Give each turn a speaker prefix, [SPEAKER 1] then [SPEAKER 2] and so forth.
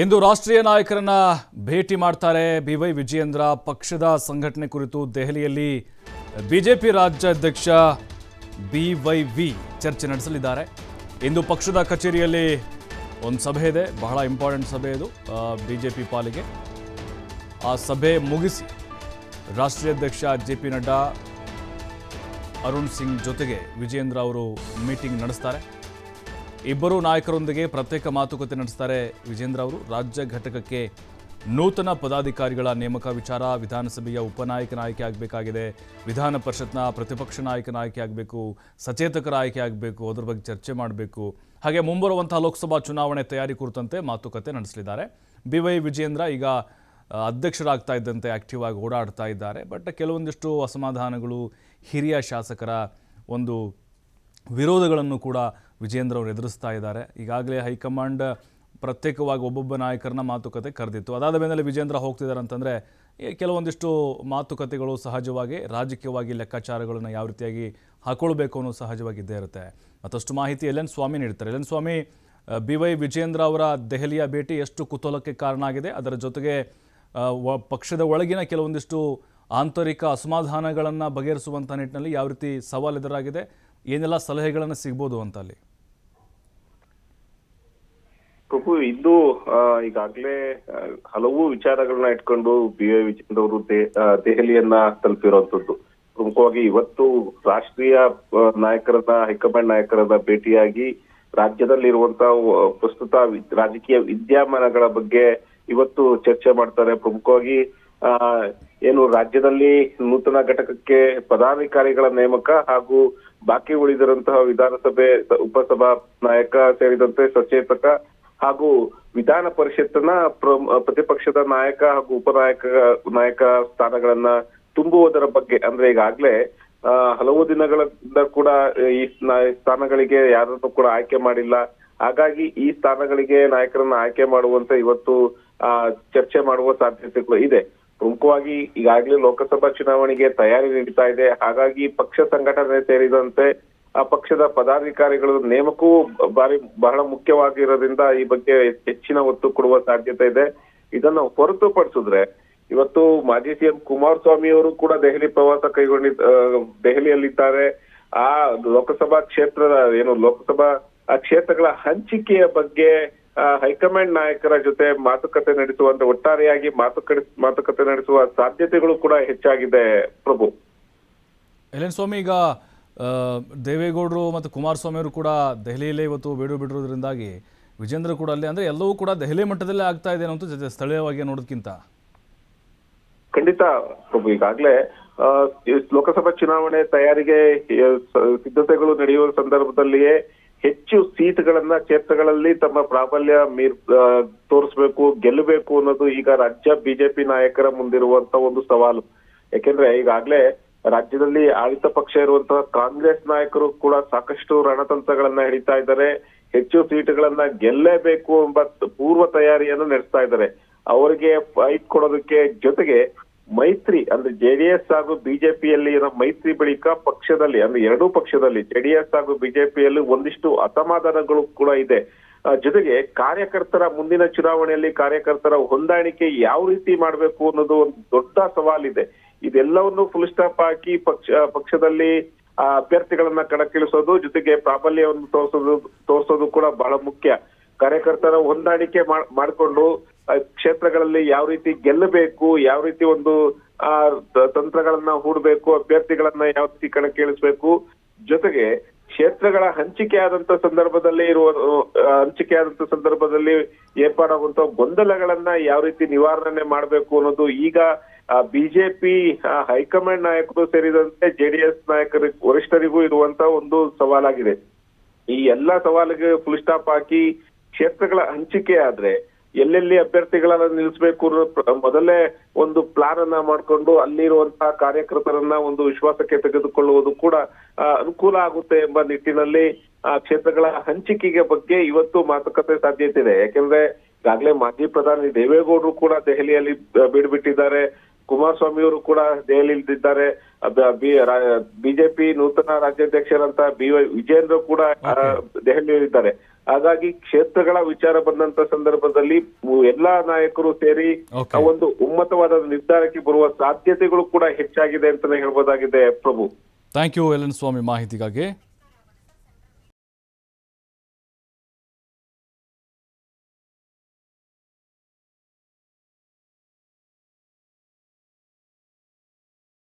[SPEAKER 1] ಇಂದು ರಾಷ್ಟ್ರೀಯ ನಾಯಕರನ್ನ ಭೇಟಿ ಮಾಡ್ತಾರೆ ಬಿ ವೈ ವಿಜಯೇಂದ್ರ ಪಕ್ಷದ ಸಂಘಟನೆ ಕುರಿತು ದೆಹಲಿಯಲ್ಲಿ ಬಿಜೆಪಿ ರಾಜ್ಯಾಧ್ಯಕ್ಷ ಬಿ ವೈ ವಿ ಚರ್ಚೆ ನಡೆಸಲಿದ್ದಾರೆ. ಇಂದು ಪಕ್ಷದ ಕಚೇರಿಯಲ್ಲಿ ಒಂದು ಸಭೆ ಇದೆ. ಬಹಳ ಇಂಪಾರ್ಟೆಂಟ್ ಸಭೆ ಇದು ಬಿಜೆಪಿ ಪಾಲಿಗೆ. ಆ ಸಭೆ ಮುಗಿಸಿ ರಾಷ್ಟ್ರೀಯ ಅಧ್ಯಕ್ಷ ಜೆ ಪಿ ನಡ್ಡಾ ಅರುಣ್ ಸಿಂಗ್ ಜೊತೆಗೆ ವಿಜಯೇಂದ್ರ ಅವರು ಮೀಟಿಂಗ್ ನಡೆಸ್ತಾರೆ. ಇಬ್ಬರು ನಾಯಕರೊಂದಿಗೆ ಪ್ರತ್ಯೇಕ ಮಾತುಕತೆ ನಡೆಸ್ತಾರೆ ವಿಜೇಂದ್ರ ಅವರು. ರಾಜ್ಯ ಘಟಕಕ್ಕೆ ನೂತನ ಪದಾಧಿಕಾರಿಗಳ ನೇಮಕ ವಿಚಾರ, ವಿಧಾನಸಭೆಯ ಉಪನಾಯಕನ ಆಯ್ಕೆ ಆಗಬೇಕಾಗಿದೆ, ವಿಧಾನ ಪರಿಷತ್ನ ಪ್ರತಿಪಕ್ಷ ನಾಯಕನ ಆಯ್ಕೆ ಆಗಬೇಕು, ಸಚೇತಕರ ಆಯ್ಕೆ ಆಗಬೇಕು, ಅದರ ಬಗ್ಗೆ ಚರ್ಚೆ ಮಾಡಬೇಕು. ಹಾಗೆ ಮುಂಬರುವಂತಹ ಲೋಕಸಭಾ ಚುನಾವಣೆ ತಯಾರಿ ಕುರಿತಂತೆ ಮಾತುಕತೆ ನಡೆಸಲಿದ್ದಾರೆ. ಬಿ ವೈ ವಿಜೇಂದ್ರ ಈಗ ಅಧ್ಯಕ್ಷರಾಗ್ತಾ ಇದ್ದಂತೆ ಆಕ್ಟಿವ್ ಆಗಿ ಓಡಾಡ್ತಾ ಇದ್ದಾರೆ. ಬಟ್ ಕೆಲವೊಂದಿಷ್ಟು ಅಸಮಾಧಾನಗಳು ಹಿರಿಯ ಶಾಸಕರ ಒಂದು ವಿರೋಧಗಳನ್ನು ಕೂಡ ವಿಜೇಂದ್ರ ಅವರು ಎದುರಿಸ್ತಾ ಇದ್ದಾರೆ. ಈಗಾಗಲೇ ಹೈಕಮಾಂಡ್ ಪ್ರತ್ಯೇಕವಾಗಿ ಒಬ್ಬೊಬ್ಬ ನಾಯಕರನ್ನ ಮಾತುಕತೆ ಕರೆದಿತ್ತು. ಅದಾದ ಮೇಲೆ ವಿಜೇಂದ್ರ ಹೋಗ್ತಿದ್ದಾರೆ ಅಂತಂದರೆ ಕೆಲವೊಂದಿಷ್ಟು ಮಾತುಕತೆಗಳು ಸಹಜವಾಗಿ, ರಾಜಕೀಯವಾಗಿ ಲೆಕ್ಕಾಚಾರಗಳನ್ನು ಯಾವ ರೀತಿಯಾಗಿ ಹಾಕೊಳ್ಬೇಕು ಅನ್ನೋ ಸಹಜವಾಗಿ ಇದ್ದೇ ಇರುತ್ತೆ. ಮತ್ತಷ್ಟು ಮಾಹಿತಿ ಎಲ್ ಎನ್ ಸ್ವಾಮಿ ನೀಡ್ತಾರೆ. L N Swamy B Y Vijayendra ಅವರ ದೆಹಲಿಯ ಭೇಟಿ ಎಷ್ಟು ಕುತೂಹಲಕ್ಕೆ ಕಾರಣ ಆಗಿದೆ? ಅದರ ಜೊತೆಗೆ ಪಕ್ಷದ ಒಳಗಿನ ಕೆಲವೊಂದಿಷ್ಟು ಆಂತರಿಕ ಅಸಮಾಧಾನಗಳನ್ನು ಬಗೆಹರಿಸುವಂಥ ನಿಟ್ಟಿನಲ್ಲಿ ಯಾವ ರೀತಿ ಸವಾಲು ಎದುರಾಗಿದೆ ಏನೆಲ್ಲ ಸಲಹೆಗಳನ್ನು ಸಿಗ್ಬೋದು ಅಂತ ಅಲ್ಲಿ?
[SPEAKER 2] ಪ್ರಭು, ಇದು ಈಗಾಗಲೇ ಹಲವು ವಿಚಾರಗಳನ್ನ ಇಟ್ಕೊಂಡು ಬಿ ವೈ ಅವರು ದೆಹಲಿಯನ್ನ ತಲುಪಿರುವಂತದ್ದು ಪ್ರಮುಖವಾಗಿ ಇವತ್ತು ರಾಷ್ಟ್ರೀಯ ನಾಯಕರನ್ನ, ಹೈಕಮಾಂಡ್ ನಾಯಕರನ್ನ ಭೇಟಿಯಾಗಿ ರಾಜ್ಯದಲ್ಲಿರುವಂತಹ ಪ್ರಸ್ತುತ ರಾಜಕೀಯ ವಿದ್ಯಮಾನಗಳ ಬಗ್ಗೆ ಇವತ್ತು ಚರ್ಚೆ ಮಾಡ್ತಾರೆ. ಪ್ರಮುಖವಾಗಿ ಏನು ರಾಜ್ಯದಲ್ಲಿ ನೂತನ ಘಟಕಕ್ಕೆ ಪದಾಧಿಕಾರಿಗಳ ನೇಮಕ ಹಾಗೂ ಬಾಕಿ ಉಳಿದಿರುವಂತಹ ವಿಧಾನಸಭೆ ಉಪಸಭಾ ನಾಯಕ ಸೇರಿದಂತೆ ಸಚೇತಕ ಹಾಗೂ ವಿಧಾನ ಪರಿಷತ್ತಿನ ಪ್ರತಿಪಕ್ಷದ ನಾಯಕ ಹಾಗೂ ಉಪನಾಯಕ, ನಾಯಕ ಸ್ಥಾನಗಳನ್ನ ತುಂಬುವುದರ ಬಗ್ಗೆ, ಅಂದ್ರೆ ಈಗಾಗ್ಲೇ ಹಲವು ದಿನಗಳಿಂದ ಕೂಡ ಈ ಸ್ಥಾನಗಳಿಗೆ ಯಾರನ್ನು ಕೂಡ ಆಯ್ಕೆ ಮಾಡಿಲ್ಲ. ಹಾಗಾಗಿ ಈ ಸ್ಥಾನಗಳಿಗೆ ನಾಯಕರನ್ನ ಆಯ್ಕೆ ಮಾಡುವಂತೆ ಇವತ್ತು ಚರ್ಚೆ ಮಾಡುವ ಸಾಧ್ಯತೆಗಳು ಇದೆ. ಪ್ರಮುಖವಾಗಿ ಈಗಾಗಲೇ ಲೋಕಸಭಾ ಚುನಾವಣೆಗೆ ತಯಾರಿ ನೀಡ್ತಾ ಇದೆ. ಹಾಗಾಗಿ ಪಕ್ಷ ಸಂಘಟನೆ ಸೇರಿದಂತೆ ಆ ಪಕ್ಷದ ಪದಾಧಿಕಾರಿಗಳ ನೇಮಕವೂ ಬಾರಿ ಬಹಳ ಮುಖ್ಯವಾಗಿರೋದ್ರಿಂದ ಈ ಬಗ್ಗೆ ಹೆಚ್ಚಿನ ಒತ್ತು ಕೊಡುವ ಸಾಧ್ಯತೆ ಇದೆ. ಇದನ್ನು ಹೊರತುಪಡಿಸಿದ್ರೆ ಇವತ್ತು ಮಾಜಿ ಸಿಎಂ ಕುಮಾರಸ್ವಾಮಿ ಅವರು ಕೂಡ ದೆಹಲಿ ಪ್ರವಾಸ ಕೈಗೊಂಡಿದ್ದ ದೆಹಲಿಯಲ್ಲಿದ್ದಾರೆ. ಆ ಲೋಕಸಭಾ ಕ್ಷೇತ್ರದ ಏನು ಲೋಕಸಭಾ ಕ್ಷೇತ್ರಗಳ ಹಂಚಿಕೆಯ ಬಗ್ಗೆ ಹೈಕಮಾಂಡ್ ನಾಯಕರ ಜೊತೆ ಮಾತುಕತೆ ನಡೆಸುವಂತ ಒಟ್ಟಾರೆಯಾಗಿ ಮಾತುಕತೆ ಮಾತುಕತೆ ನಡೆಸುವ ಸಾಧ್ಯತೆಗಳು ಕೂಡ ಹೆಚ್ಚಾಗಿದೆ ಪ್ರಭು.
[SPEAKER 1] ಎಲೆನ್ ಸ್ವಾಮಿ ಈಗ ದೇವೇಗೌಡರು ಮತ್ತು ಕುಮಾರಸ್ವಾಮಿ ಅವರು ಕೂಡ ದೆಹಲಿಯಲ್ಲೇ ಇವತ್ತು ಬೇಡು ಬಿಡಿರೋದ್ರಿಂದಾಗಿ ವಿಜೇಂದ್ರ ಕೂಡ ಅಲ್ಲಿ ಅಂದ್ರೆ ಎಲ್ಲವೂ ಕೂಡ ದೆಹಲಿ ಮಟ್ಟದಲ್ಲೇ ಆಗ್ತಾ ಇದೆ ಅನ್ನೋದು ಜೊತೆ ಸ್ಥಳೀಯವಾಗಿ ನೋಡೋದಕ್ಕಿಂತ
[SPEAKER 2] ಖಂಡಿತ ಪ್ರಭು ಈಗಾಗ್ಲೇ ಲೋಕಸಭಾ ಚುನಾವಣೆ ತಯಾರಿಗೆ ಸಿದ್ಧತೆಗಳು ನಡೆಯುವ ಸಂದರ್ಭದಲ್ಲಿಯೇ ಹೆಚ್ಚು ಸೀಟ್ಗಳನ್ನ ಕ್ಷೇತ್ರಗಳಲ್ಲಿ ತಮ್ಮ ಪ್ರಾಬಲ್ಯ ಮೀರ್ ತೋರಿಸಬೇಕು, ಗೆಲ್ಲಬೇಕು ಅನ್ನೋದು ಈಗ ರಾಜ್ಯ ಬಿಜೆಪಿ ನಾಯಕರ ಮುಂದಿರುವಂತ ಒಂದು ಸವಾಲು. ಯಾಕೆಂದ್ರೆ ಈಗಾಗ್ಲೇ ರಾಜ್ಯದಲ್ಲಿ ಆಳಿತ ಪಕ್ಷ ಇರುವಂತಹ ಕಾಂಗ್ರೆಸ್ ನಾಯಕರು ಕೂಡ ಸಾಕಷ್ಟು ರಣತಂತ್ರಗಳನ್ನ ಹಿಡಿತಾ ಇದ್ದಾರೆ. ಹೆಚ್ಚು ಸೀಟ್ಗಳನ್ನ ಗೆಲ್ಲೇಬೇಕು ಎಂಬ ಪೂರ್ವ ತಯಾರಿಯನ್ನು ನಡೆಸ್ತಾ ಇದ್ದಾರೆ. ಅವರಿಗೆ ಫೈಟ್ ಕೊಡೋದಕ್ಕೆ ಜೊತೆಗೆ ಮೈತ್ರಿ, ಅಂದ್ರೆ ಜೆಡಿಎಸ್ ಹಾಗೂ ಬಿಜೆಪಿಯಲ್ಲಿ ಮೈತ್ರಿ ಬಳಿಕ ಪಕ್ಷದಲ್ಲಿ, ಅಂದ್ರೆ ಎರಡೂ ಪಕ್ಷದಲ್ಲಿ ಜೆಡಿಎಸ್ ಹಾಗೂ ಬಿಜೆಪಿಯಲ್ಲಿ ಒಂದಿಷ್ಟು ಅಸಮಾಧಾನಗಳು ಕೂಡ ಇದೆ. ಜೊತೆಗೆ ಕಾರ್ಯಕರ್ತರ ಮುಂದಿನ ಚುನಾವಣೆಯಲ್ಲಿ ಕಾರ್ಯಕರ್ತರ ಹೊಂದಾಣಿಕೆ ಯಾವ ರೀತಿ ಮಾಡಬೇಕು ಅನ್ನೋದು ಒಂದು ದೊಡ್ಡ ಸವಾಲಿದೆ. ಇದೆಲ್ಲವನ್ನು ಫುಲ್ ಸ್ಟಾಪ್ ಹಾಕಿ ಪಕ್ಷ, ಪಕ್ಷದಲ್ಲಿ ಅಭ್ಯರ್ಥಿಗಳನ್ನ ಕಣಕ್ಕಿಳಿಸೋದು, ಜೊತೆಗೆ ಪ್ರಾಬಲ್ಯವನ್ನು ತೋರಿಸೋದು ತೋರಿಸೋದು ಕೂಡ ಬಹಳ ಮುಖ್ಯ. ಕಾರ್ಯಕರ್ತರ ಹೊಂದಾಣಿಕೆ ಮಾಡ್- ಮಾಡ್ಕೊಂಡು ಕ್ಷೇತ್ರಗಳಲ್ಲಿ ಯಾವ ರೀತಿ ಗೆಲ್ಲಬೇಕು, ಯಾವ ರೀತಿ ಒಂದು, ಆ ತಂತ್ರಗಳನ್ನ ಹೂಡಬೇಕು, ಅಭ್ಯರ್ಥಿಗಳನ್ನ ಯಾವ ರೀತಿ ಕಣಕ್ಕೆ ಇಳಿಸ್ಬೇಕು ಜೊತೆಗೆ ಕ್ಷೇತ್ರಗಳ ಹಂಚಿಕೆ ಆದಂತ ಸಂದರ್ಭದಲ್ಲಿ ಇರುವ ಹಂಚಿಕೆ ಆದಂತ ಸಂದರ್ಭದಲ್ಲಿ ಏರ್ಪಾಡಾಗುವಂತ ಗೊಂದಲಗಳನ್ನ ಯಾವ ರೀತಿ ನಿವಾರಣೆ ಮಾಡಬೇಕು ಅನ್ನೋದು ಈಗ ಬಿಜೆಪಿ ಹೈಕಮಾಂಡ್ ನಾಯಕರು ಸೇರಿದಂತೆ ಜೆಡಿಎಸ್ ನಾಯಕರ, ವರಿಷ್ಠರಿಗೂ ಇರುವಂತ ಒಂದು ಸವಾಲಾಗಿದೆ. ಈ ಎಲ್ಲಾ ಸವಾಲಿಗೆ ಫುಲ್ ಸ್ಟಾಪ್ ಹಾಕಿ ಕ್ಷೇತ್ರಗಳ ಹಂಚಿಕೆ ಆದ್ರೆ ಎಲ್ಲೆಲ್ಲಿ ಅಭ್ಯರ್ಥಿಗಳನ್ನ ನಿಲ್ಲಿಸಬೇಕು ಮೊದಲೇ ಒಂದು ಪ್ಲಾನ್ ಅನ್ನ ಮಾಡ್ಕೊಂಡು ಅಲ್ಲಿರುವಂತಹ ಕಾರ್ಯಕರ್ತರನ್ನ ಒಂದು ವಿಶ್ವಾಸಕ್ಕೆ ತೆಗೆದುಕೊಳ್ಳುವುದು ಕೂಡ ಅನುಕೂಲ ಆಗುತ್ತೆ ಎಂಬ ನಿಟ್ಟಿನಲ್ಲಿ ಆ ಕ್ಷೇತ್ರಗಳ ಹಂಚಿಕೆಗೆ ಬಗ್ಗೆ ಇವತ್ತು ಮಾತುಕತೆ ಸಾಧ್ಯತೆ ಇದೆ ಯಾಕೆಂದ್ರೆ ಈಗಾಗಲೇ ಮಾಜಿ ಪ್ರಧಾನಿ ದೇವೇಗೌಡರು ಕೂಡ ದೆಹಲಿಯಲ್ಲಿ ಬಿಡ್ಬಿಟ್ಟಿದ್ದಾರೆ ಬೀಡುಬಿಟ್ಟಿದ್ದಾರೆ. ಕುಮಾರಸ್ವಾಮಿ ಅವರು ಕೂಡ ದೆಹಲಿಯಲ್ಲಿದ್ದಾರೆ. ಬಿಜೆಪಿ ನೂತನ ರಾಜ್ಯಾಧ್ಯಕ್ಷರಂತ ಬಿ ವೈ ವಿಜೇಂದ್ರ ಕೂಡ ದೆಹಲಿಯಲ್ಲಿದ್ದಾರೆ. ಹಾಗಾಗಿ ಕ್ಷೇತ್ರಗಳ ವಿಚಾರ ಬಂದಂತ ಸಂದರ್ಭದಲ್ಲಿ ಎಲ್ಲಾ ನಾಯಕರು ಸೇರಿ ಆ ಒಂದು ಉಮ್ಮತವಾದ ನಿರ್ಧಾರಕ್ಕೆ ಬರುವ ಸಾಧ್ಯತೆಗಳು ಕೂಡ ಹೆಚ್ಚಾಗಿದೆ ಅಂತಾನೆ ಹೇಳ್ಬೋದಾಗಿದೆ ಪ್ರಭು.
[SPEAKER 1] Thank you L N Swamy ಮಾಹಿತಿಗಾಗಿ.